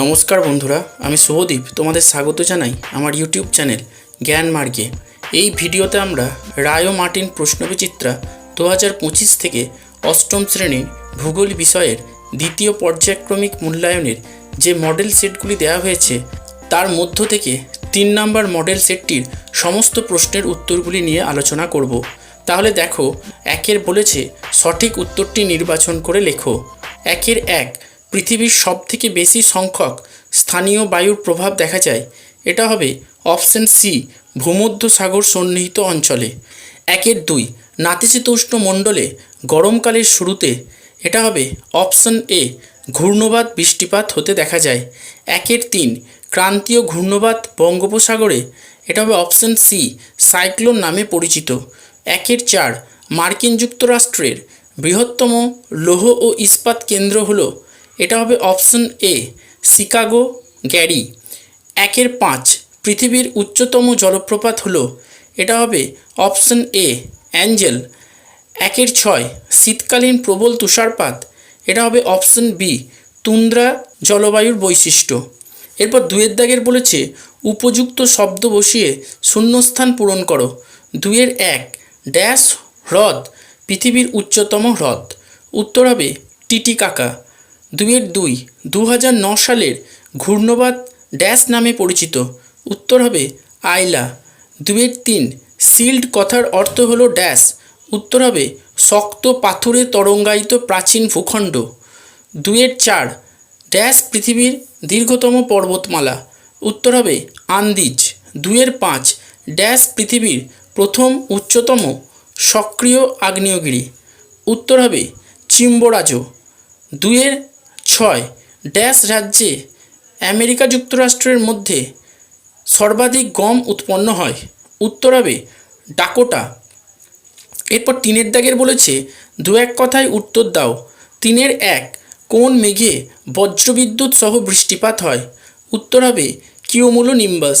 নমস্কার বন্ধুরা, আমি শুভদীপ তোমাদের স্বাগত জানাই আমার ইউটিউব চ্যানেল জ্ঞান মার্গে। এই ভিডিওতে আমরা রায় মার্টিন প্রশ্নবিচিত্রা দু হাজার পঁচিশ থেকে অষ্টম শ্রেণির ভূগোল বিষয়ের দ্বিতীয় পর্যায়ক্রমিক মূল্যায়নের যে মডেল সেটগুলি দেওয়া হয়েছে, তার মধ্য থেকে তিন নম্বর মডেল সেটটির সমস্ত প্রশ্নের উত্তরগুলি নিয়ে আলোচনা করব। তাহলে দেখো, একের বলেছে সঠিক উত্তরটি নির্বাচন করে লেখো। একের এক পৃথিবীর সবথেকে বেশি সংখ্যক স্থানীয় বায়ুর প্রভাব দেখা যায়। এটা হবে অপশন সি ভূমধ্য সাগর সন্নিহিত অঞ্চলে। একের দুই, নাতিশীতোষ্ণ মণ্ডলে গরমকালের শুরুতে। এটা হবে অপশন এ ঘূর্ণবাদ বৃষ্টিপাত হতে দেখা যায়। একের তিন, ক্রান্তীয় ঘূর্ণবাত বঙ্গোপসাগরে। এটা হবে অপশন সি, সাইক্লোন নামে পরিচিত। একের চার, মার্কিন যুক্তরাষ্ট্রের বৃহত্তম লৌহ ও ইস্পাত কেন্দ্র হলো এটা হবে অপশন এ, শিকাগো, গ্যারি। একের পাঁচ, পৃথিবীর উচ্চতম জলপ্রপাত হলো, এটা হবে অপশন এ, অ্যাঞ্জেল। একের ছয়, শীতকালীন প্রবল তুষারপাত, এটা হবে অপশন বি, তুন্দ্রা জলবায়ুর বৈশিষ্ট্য। এরপর দুয়ের দাগের বলেছে, উপযুক্ত শব্দ বসিয়ে শূন্যস্থান পূরণ করো। দুয়ের এক, ড্যাশ হ্রদ, পৃথিবীর উচ্চতম হ্রদ। উত্তর হবে টিটিকাকা। দুয়ের দুই দু সালের ঘূর্ণবাদ ড্যাশ নামে পরিচিত। উত্তর হবে আইলা। দুয়ের তিন, সিল্ড কথার অর্থ হলো ড্যাশ। উত্তর হবে শক্ত পাথুরে তরঙ্গায়িত প্রাচীন ভূখণ্ড। দুয়ের চার, ড্যাশ পৃথিবীর দীর্ঘতম পর্বতমালা। উত্তর হবে আন্দিজ। দুয়ের পাঁচ, ড্যাশ পৃথিবীর প্রথম উচ্চতম সক্রিয় আগ্নেয়গিরি। উত্তর হবে চিম্বরাজ। দুয়ের ছয়, ড্যাশ রাজ্যে আমেরিকা যুক্তরাষ্ট্রের মধ্যে সর্বাধিক গম উৎপন্ন হয়। উত্তর হবে ডাকোটা। এরপর তিনের দাগের বলেছে, দু এক কথায় উত্তর দাও। তিনের এক, কোন মেঘে বজ্রবিদ্যুৎ সহ বৃষ্টিপাত হয়? উত্তর হবে কিওমুলো নিম্বাস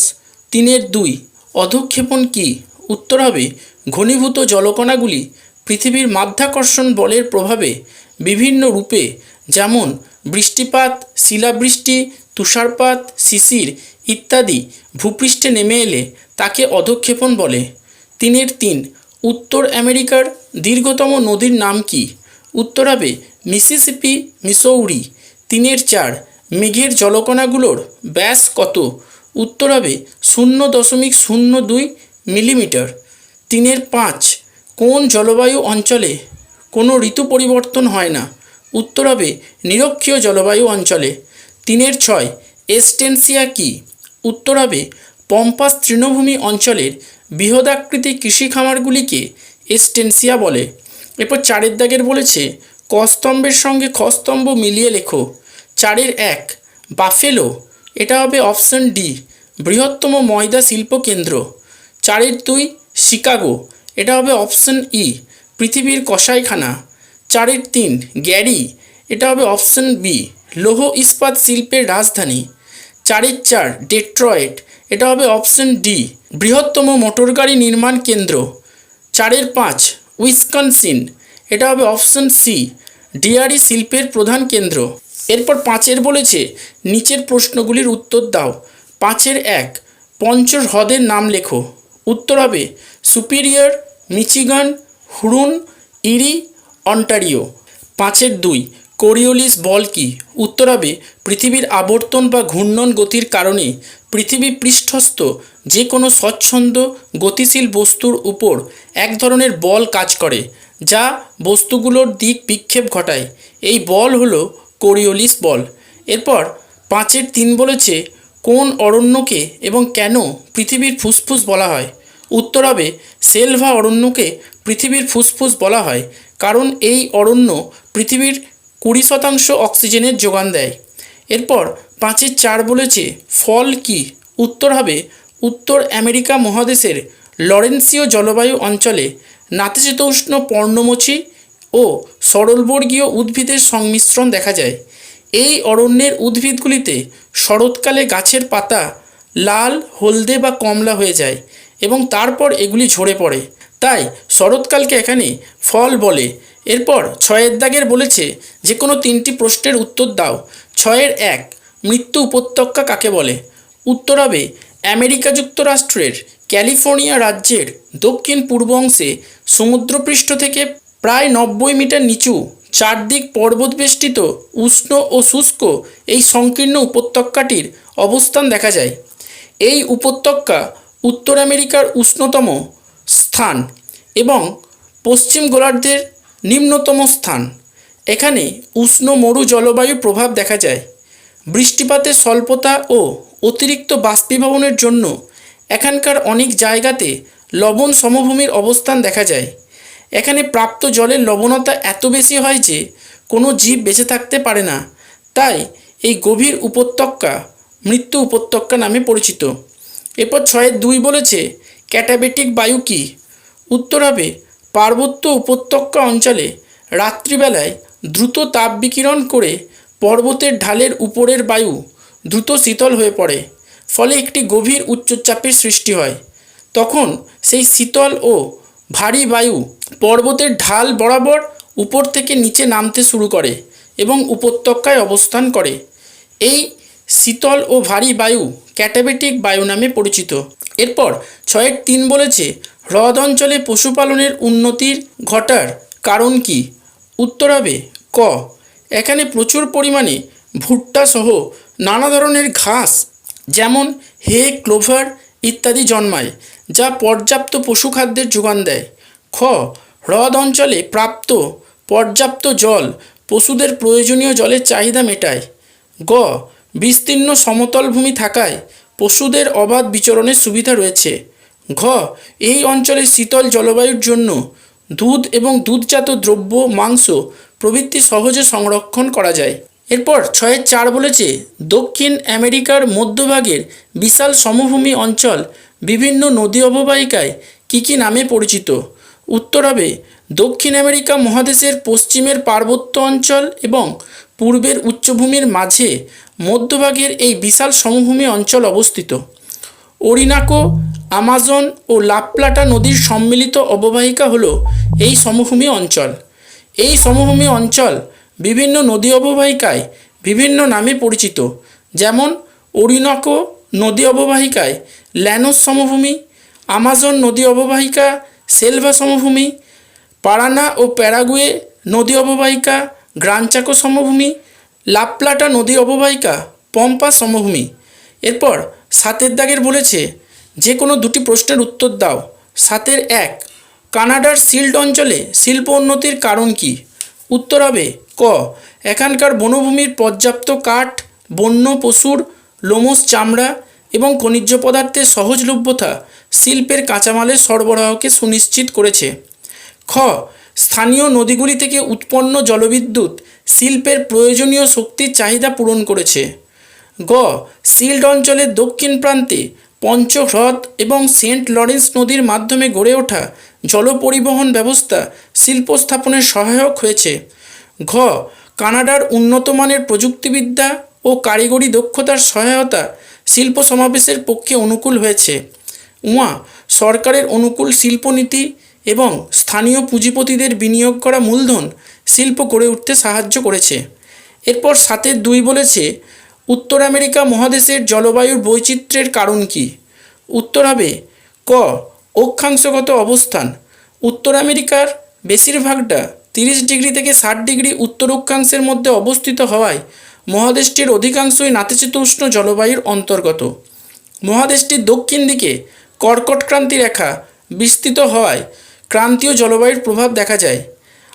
তিনের দুই, অধক্ষেপণ কি? উত্তর হবে ঘনীভূত জলকণাগুলি পৃথিবীর মাধ্যাকর্ষণ বলের প্রভাবে বিভিন্ন রূপে যেমন বৃষ্টিপাত, শিলাবৃষ্টি, তুষারপাত, শিশির ইত্যাদি ভূপৃষ্ঠে নেমে এলে তাকে অধক্ষেপণ বলে। তিনের তিন, উত্তর আমেরিকার দীর্ঘতম নদীর নাম কি? উত্তর হবে মিসিসিপি, মিসৌরি। তিনের চার, মেঘের জলকণাগুলোর ব্যাস কত? উত্তর হবে শূন্য দশমিক শূন্য দুই মিলিমিটার। তিনের পাঁচ, কোন জলবায়ু অঞ্চলে কোনো ঋতু পরিবর্তন হয় না? উত্তর হবে নিরক্ষীয় জলবায়ু অঞ্চলে। তিনের ছয়, এস্টেনসিয়া কি? উত্তর হবে পম্পাস তৃণভূমি অঞ্চলের বৃহদাকৃতি কৃষি খামারগুলিকে এস্টেনসিয়া বলে। এরপর চারের দাগের বলেছে, কস্তম্ভের সঙ্গে খস্তম্ভ মিলিয়ে লেখো। চারের এক, বাফেলো, এটা হবে অপশন ডি, বৃহত্তম ময়দা শিল্প কেন্দ্র। চারের দুই, শিকাগো, এটা হবে অপশন ই, পৃথিবীর কসাইখানা। চারের তিন, গ্যারি। এটা হবে অপশন বি লৌহ ইস্পাত শিল্পের রাজধানী। চারের চার, ডেট্রয়েট। এটা হবে অপশন ডি বৃহত্তম মোটরগাড়ি নির্মাণ কেন্দ্র। চারের পাঁচ, উইসকনসিন। এটা হবে অপশন সি ডিয়ারি শিল্পের প্রধান কেন্দ্র। এরপর পাঁচের বলেছে, নিচের প্রশ্নগুলির উত্তর দাও। পাঁচের এক পঞ্চ হ্রদের নাম লেখো। উত্তর হবে, Superior, Michigan, Huron, Erie Ontario. পাঁচের দুই, কোরিওলিস বল কি? উত্তর হবে পৃথিবীর আবর্তন বা ঘূর্ণন গতির কারণে পৃথিবী পৃষ্ঠস্থ যে কোনো স্বচ্ছন্দ, গতিশীল বস্তুর উপর এক ধরনের বল কাজ করে, যা বস্তুগুলোর দিক বিক্ষেপ ঘটায়। এই বল হলো কোরিওলিস বল। এরপর পাঁচের তিন বলেছে, কোন অরণ্যকে এবং কেন পৃথিবীর ফুসফুস বলা হয়? উত্তর হবে সেলভা অরণ্যকে পৃথিবীর ফুসফুস বলা হয়, কারণ এই অরণ্য পৃথিবীর কুড়ি শতাংশ অক্সিজেনের যোগান দেয়। এরপর পাঁচের চার বলেছে, ফল কি? উত্তর হবে, উত্তর আমেরিকা মহাদেশের লরেন্সীয় জলবায়ু অঞ্চলে নাতিশীতোষ্ণ পর্ণমোচী ও সরলবর্গীয় উদ্ভিদের সংমিশ্রণ দেখা যায়। এই অরণ্যের উদ্ভিদগুলিতে শরৎকালে গাছের পাতা লাল, হলদে বা কমলা হয়ে যায় এবং তারপর এগুলি ঝরে পড়ে। তাই শরৎকালকে এখানে ফল বলে। এরপর ছয়ের দাগের বলেছে যে কোনো তিনটি প্রশ্নের উত্তর দাও। ছয়ের এক, মৃত্যু উপত্যকা কাকে বলে? উত্তর হবে, আমেরিকা যুক্তরাষ্ট্রের ক্যালিফোর্নিয়া রাজ্যের দক্ষিণ পূর্ব অংশে সমুদ্রপৃষ্ঠ থেকে প্রায় নব্বই মিটার নিচু চারদিক পর্বত বেষ্টিত উষ্ণ ও শুষ্ক এই সংকীর্ণ উপত্যকাটির অবস্থান দেখা যায়। এই উপত্যকা উত্তর আমেরিকার উষ্ণতম স্থান এবং পশ্চিম গোলার্ধের নিম্নতম স্থান। এখানে উষ্ণ মরু জলবায়ুর প্রভাব দেখা যায়। বৃষ্টিপাতের স্বল্পতা ও অতিরিক্ত বাষ্পীভবনের জন্য এখানকার অনেক জায়গাতে লবণ সমভূমির অবস্থান দেখা যায়। এখানে প্রাপ্ত জলের লবণতা এত বেশি হয় যে কোনো জীব বেঁচে থাকতে পারে না। তাই এই গভীর উপত্যকা মৃত্যু উপত্যকা নামে পরিচিত। এরপর ছয়ের দুই বলেছে ক্যাটাবেটিক বায়ু কী? উত্তর হবে পার্বত্য উপত্যকা অঞ্চলে রাত্রিবেলায় দ্রুত তাপ বিকিরণ করে পর্বতের ঢালের উপরের বায়ু দ্রুত শীতল হয়ে পড়ে, ফলে একটি গভীর উচ্চচাপের সৃষ্টি হয়। তখন সেই শীতল ও ভারী বায়ু পর্বতের ঢাল বরাবর উপর থেকে নিচে নামতে শুরু করে এবং উপত্যকায় অবস্থান করে। এই শীতল ও ভারী বায়ু ক্যাটাবেটিক বায়ু নামে পরিচিত। এরপর ছয়ের তিন বলেছে হ্রদ অঞ্চলে পশুপালনের উন্নতির ঘটার কারণ কি? উত্তর হবে ক। এখানে প্রচুর পরিমাণে ভুট্টা সহ নানা ধরনের ঘাস, যেমন হে, ক্লোভার ইত্যাদি জন্মায়, যা পর্যাপ্ত পশুখাদ্যের যোগান দেয়। খ। হ্রদ অঞ্চলে প্রাপ্ত পর্যাপ্ত জল পশুদের প্রয়োজনীয় জলের চাহিদা মেটায়। গ। বিস্তীর্ণ সমতল ভূমি থাকায় পশুদের অবাধ বিচরণের সুবিধা রয়েছে। ঘ, এই অঞ্চলে শীতল জলবায়ুর জন্য দুধ এবং দুধজাত দ্রব্য, মাংস প্রভৃতি সহজে সংরক্ষণ করা যায়। এরপর ছয়ের চার বলেছে, দক্ষিণ আমেরিকার মধ্যভাগের বিশাল সমভূমি অঞ্চল বিভিন্ন নদী অববাহিকায় কী কী নামে পরিচিত? উত্তর হবে, দক্ষিণ আমেরিকা মহাদেশের পশ্চিমের পার্বত্য অঞ্চল এবং পূর্বের উচ্চভূমির মাঝে মধ্যভাগের এই বিশাল সমভূমি অঞ্চল অবস্থিত। ওরিনাকো আমাজন ও লাপ্লাটা নদীর সম্মিলিত অববাহিকা হল এই সমভূমি অঞ্চল। এই সমভূমি অঞ্চল বিভিন্ন নদী অববাহিকায় বিভিন্ন নামে পরিচিত, যেমন ওরিনাকো নদী অববাহিকায় ল্যানোস সমভূমি, আমাজন নদী অববাহিকা সেলভা সমভূমি, পারানা ও প্যারাগুয়ে নদী অববাহিকা গ্রানচাকো সমভূমি, লাপ্লাটা নদী অববাহিকা পম্পা সমভূমি। এরপর সাতের দাগের বলেছে যে কোনো দুটি প্রশ্নের উত্তর দাও। সাতের এক, কানাডার সিল্ড অঞ্চলে শিল্প উন্নতির কারণ কি? উত্তর হবে, ক, এখানকার বনভূমির পর্যাপ্ত কাঠ, বন্য, পশুর লোমস চামড়া এবং খনিজ পদার্থের সহজলভ্যতা শিল্পের কাঁচামালের সরবরাহকে সুনিশ্চিত করেছে। খ, স্থানীয় নদীগুলি থেকে উৎপন্ন জলবিদ্যুৎ শিল্পের প্রয়োজনীয় শক্তির চাহিদা পূরণ করেছে। গ সিল্ড অঞ্চলের দক্ষিণ প্রান্তে পঞ্চহ্রদ এবং সেন্ট লরেন্স নদীর মাধ্যমে গড়ে ওঠা জলপরিবহন ব্যবস্থা শিল্প স্থাপনের সহায়ক হয়েছে। ঘ, কানাডার উন্নতমানের প্রযুক্তিবিদ্যা ও কারিগরি দক্ষতার সহায়তা শিল্প সমাবেশের পক্ষে অনুকূল হয়েছে। উয়া, সরকারের অনুকূল শিল্পনীতি এবং স্থানীয় পুঁজিপতিদের বিনিয়োগ করা মূলধন শিল্প গড়ে উঠতে সাহায্য করেছে। এরপর সাতের দুই বলেছে উত্তর আমেরিকা মহাদেশের জলবায়ুর বৈচিত্র্যের কারণ কি? উত্তর হবে, ক, অক্ষাংশগত অবস্থান। উত্তর আমেরিকার বেশিরভাগটা তিরিশ ডিগ্রি থেকে ষাট ডিগ্রি উত্তর অক্ষাংশের মধ্যে অবস্থিত হওয়ায় মহাদেশটির অধিকাংশই নাতিশীতোষ্ণ জলবায়ুর অন্তর্গত। মহাদেশটির দক্ষিণ দিকে কর্কট ক্রান্তি রেখা বিস্তৃত হওয়ায় ক্রান্তীয় জলবায়ুর প্রভাব দেখা যায়।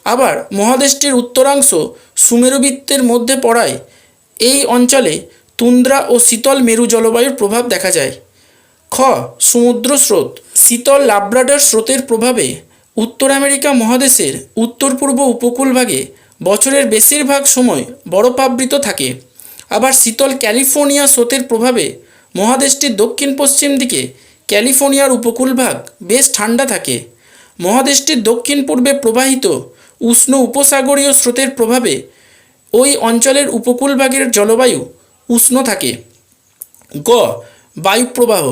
আবার মহাদেশটির উত্তরাংশ সুমেরুবৃত্তের মধ্যে পড়ায় এই অঞ্চলে তুন্দ্রা ও শীতল মেরু জলবায়ুর প্রভাব দেখা যায়। খ, সমুদ্র স্রোত। শীতল লাব্রাডার স্রোতের প্রভাবে উত্তর আমেরিকা মহাদেশের উত্তর পূর্ব উপকূলভাগে বছরের বেশিরভাগ সময় বরফাবৃত থাকে। আবার শীতল ক্যালিফোর্নিয়া স্রোতের প্রভাবে মহাদেশটির দক্ষিণ পশ্চিম দিকে ক্যালিফোর্নিয়ার উপকূলভাগ বেশ ঠান্ডা থাকে। মহাদেশটির দক্ষিণ পূর্বে প্রবাহিত উষ্ণ উপসাগরীয় স্রোতের প্রভাবে ওই অঞ্চলের উপকূলভাগের জলবায়ু উষ্ণ থাকে। গ, বায়ুপ্রবাহ।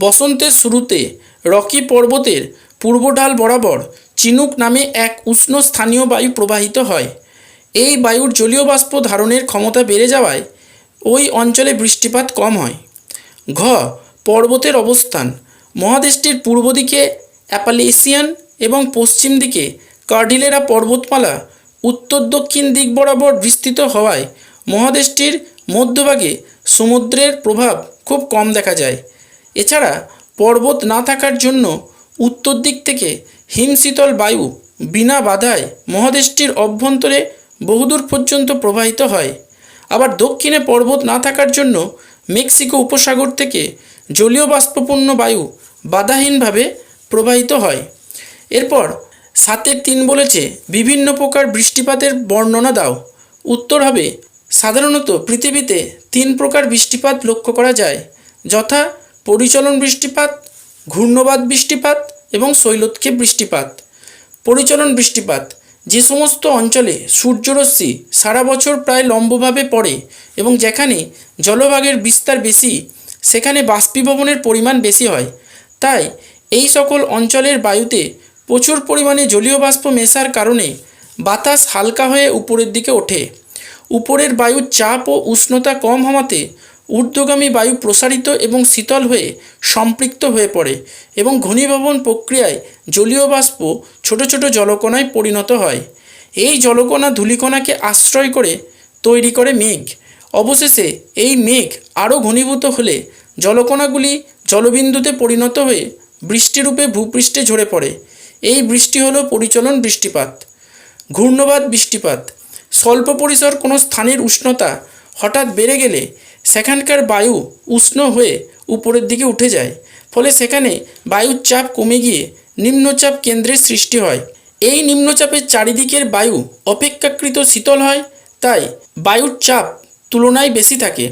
বসন্তের শুরুতে রকি পর্বতের পূর্ব ঢাল বরাবর চিনুক নামে এক উষ্ণ স্থানীয় বায়ু প্রবাহিত হয়। এই বায়ুর জলীয় বাষ্প ধারণের ক্ষমতা বেড়ে যাওয়ায় ওই অঞ্চলে বৃষ্টিপাত কম হয়। ঘ, পর্বতের অবস্থান। মহাদেশটির পূর্ব দিকে অ্যাপালেসিয়ান এবং পশ্চিম দিকে কার্ডিলেরা পর্বতমালা উত্তর দক্ষিণ দিক বরাবর বিস্তৃত হওয়ায় মহাদেশটির মধ্যভাগে সমুদ্রের প্রভাব খুব কম দেখা যায়। এছাড়া পর্বত না থাকার জন্য উত্তর দিক থেকে হিমশীতল বায়ু বিনা বাধায় মহাদেশটির অভ্যন্তরে বহুদূর পর্যন্ত প্রবাহিত হয়। আবার দক্ষিণে পর্বত না থাকার জন্য মেক্সিকো উপসাগর থেকে জলীয় বাষ্পপূর্ণ বায়ু বাধাহীনভাবে প্রবাহিত হয়। এরপর সাতের তিন বলেছে, বিভিন্ন প্রকার বৃষ্টিপাতের বর্ণনা দাও। উত্তর হবে, সাধারণত পৃথিবীতে তিন প্রকার বৃষ্টিপাত লক্ষ্য করা যায়। যথা পরিচলন বৃষ্টিপাত, ঘূর্ণবাদ বৃষ্টিপাত এবং শৈলক্ষেপ বৃষ্টিপাত। পরিচলন বৃষ্টিপাত, যে সমস্ত অঞ্চলে সূর্যরশ্মি সারা বছর প্রায় লম্বভাবে পড়ে এবং যেখানে জলভাগের বিস্তার বেশি, সেখানে বাষ্পীভবনের পরিমাণ বেশি হয়। তাই এই সকল অঞ্চলের বায়ুতে প্রচুর পরিমাণে জলীয় বাষ্প মেশার কারণে বাতাস হালকা হয়ে উপরের দিকে ওঠে। উপরের বায়ুর চাপ ও উষ্ণতা কম হওয়াতে ঊর্ধ্বগামী বায়ু প্রসারিত এবং শীতল হয়ে সম্পৃক্ত হয়ে পড়ে এবং ঘনীভবন প্রক্রিয়ায় জলীয় বাষ্প ছোট ছোট জলকণায় পরিণত হয়। এই জলকণা ধূলিকণাকে আশ্রয় করে, তৈরি করে মেঘ। অবশেষে এই মেঘ আরও ঘনীভূত হলে জলকণাগুলি জলবিন্দুতে পরিণত হয়ে বৃষ্টিরূপে ভূপৃষ্ঠে ঝরে পড়ে। এই বৃষ্টি হলো পরিচলন বৃষ্টিপাত, ঘূর্ণবাদ বৃষ্টিপাত। স্বল্প পরিসর কোনো স্থানের উষ্ণতা হঠাৎ বেড়ে গেলে সেখানকার বায়ু উষ্ণ হয়ে উপরের দিকে উঠে যায়, ফলে সেখানে বায়ুর চাপ কমে গিয়ে নিম্নচাপ কেন্দ্রের সৃষ্টি হয়। এই নিম্নচাপের চারিদিকের বায়ু অপেক্ষাকৃত শীতল হয়, তাই বায়ুর চাপ তুলনায় বেশি থাকে।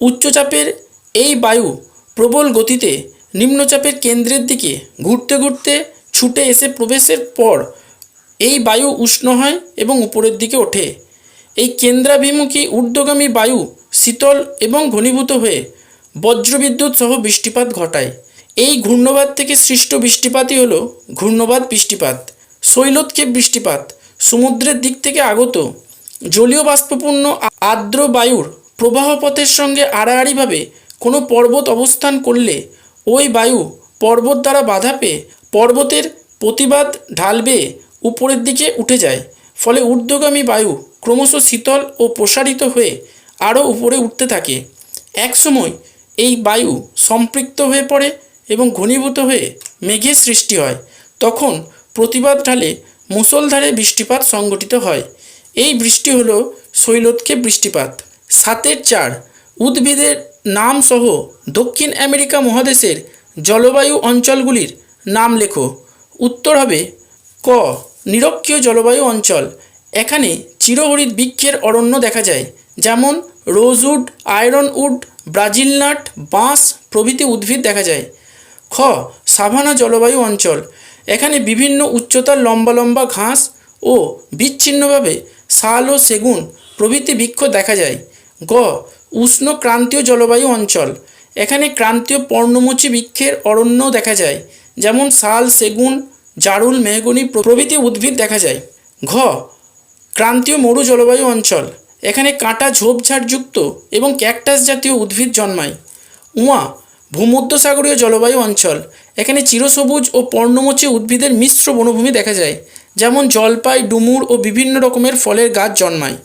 উচ্চচাপের এই বায়ু প্রবল গতিতে নিম্নচাপের কেন্দ্রের দিকে ঘুরতে ঘুরতে ছুটে এসে প্রবেশের পর এই বায়ু উষ্ণ হয় এবং উপরের দিকে ওঠে। এই কেন্দ্রাভিমুখী ঊর্ধ্বগামী বায়ু শীতল এবং ঘনীভূত হয়ে বজ্রবিদ্যুৎ সহ বৃষ্টিপাত ঘটায়। এই ঘূর্ণবাদ থেকে সৃষ্ট বৃষ্টিপাতই হলো ঘূর্ণবাদ বৃষ্টিপাত। শৈলোৎক্ষেপ বৃষ্টিপাত, সমুদ্রের দিক থেকে আগত জলীয় বাষ্পপূর্ণ আর্দ্র বায়ুর প্রবাহপথের সঙ্গে আড়াআড়িভাবে কোনো পর্বত অবস্থান করলে ওই বায়ু পর্বত দ্বারা বাধা পেয়ে পর্বতের প্রতিবাদ ঢাল বেয়ে উপরের দিকে উঠে যায়। ফলে ঊর্ধ্বগামী বায়ু ক্রমশ শীতল ও প্রসারিত হয়ে আরও উপরে উঠতে থাকে। একসময় এই বায়ু সম্পৃক্ত হয়ে পড়ে এবং ঘনীভূত হয়ে মেঘের সৃষ্টি হয়। তখন প্রতিবাদ ঢালে মুষলধারে বৃষ্টিপাত সংঘটিত হয়। এই বৃষ্টি হল শৈলোৎক্ষেপ বৃষ্টিপাত। সাতের চার, উদ্ভিদের নাম সহ দক্ষিণ আমেরিকা মহাদেশের জলবায়ু অঞ্চলগুলির নাম লেখো। উত্তর হবে ক, নিরক্ষীয় জলবায়ু অঞ্চল। এখানে চিরহরিৎ বৃক্ষের অরণ্য দেখা যায়, যেমন rosewood ironwood Brazil nut বাঁশ প্রভৃতি উদ্ভিদ দেখা যায়। খ, সাভানা জলবায়ু অঞ্চল। এখানে বিভিন্ন উচ্চতার লম্বা লম্বা ঘাস ও বিচ্ছিন্নভাবে শাল ও সেগুন প্রভৃতি বৃক্ষ দেখা যায়। গ, উষ্ণ ক্রান্তীয় জলবায়ু অঞ্চল। এখানে ক্রান্তীয় পর্ণমোচী বৃক্ষের অরণ্য দেখা যায় যেমন শাল, সেগুন, জারুল, মেহগনি প্রভৃতি উদ্ভিদ দেখা যায়। ঘ, ক্রান্তীয় মরু জলবায়ু অঞ্চল। এখানে কাঁটা ঝোপঝাড়যুক্ত এবং ক্যাকটাস জাতীয় উদ্ভিদ জন্মায়। উয়া, ভূমধ্যসাগরীয় জলবায়ু অঞ্চল। এখানে চিরসবুজ ও পর্ণমোচী উদ্ভিদের মিশ্র বনভূমি দেখা যায়, যেমন জলপাই, ডুমুর ও বিভিন্ন রকমের ফলের গাছ জন্মায়।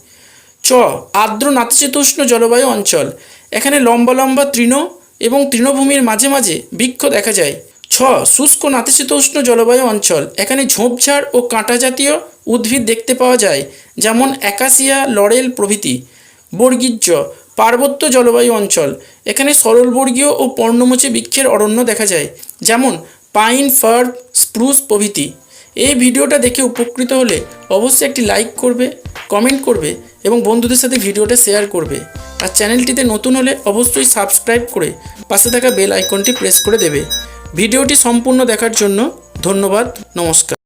চ, আর্দ্র নাতিশীতোষ্ণ জলবায়ু অঞ্চল। এখানে লম্বা লম্বা তৃণ এবং তৃণভূমির মাঝে মাঝে বৃক্ষ দেখা যায়। ছ, শুষ্ক নাতিশীতোষ্ণ জলবায়ু অঞ্চল। এখানে ঝোপঝাড় ও কাঁটা জাতীয় উদ্ভিদ দেখতে পাওয়া যায়, যেমন অ্যাকাসিয়া, লরেল প্রভৃতি। বর্গীর্য, পার্বত্য জলবায়ু অঞ্চল। এখানে সরলবর্গীয় ও পর্ণমোচী বৃক্ষের অরণ্য দেখা যায়, যেমন পাইন ফার স্প্রুস প্রভৃতি। এই ভিডিওটা দেখে উপকৃত হলে অবশ্যই একটি লাইক করবে, কমেন্ট করবে এবং বন্ধুদের সাথে ভিডিওটা শেয়ার করবে। আর চ্যানেলটিতে নতুন হলে অবশ্যই সাবস্ক্রাইব করে পাশে থাকা বেল আইকনটি প্রেস করে দেবে। ভিডিওটি সম্পূর্ণ দেখার জন্য ধন্যবাদ নমস্কার।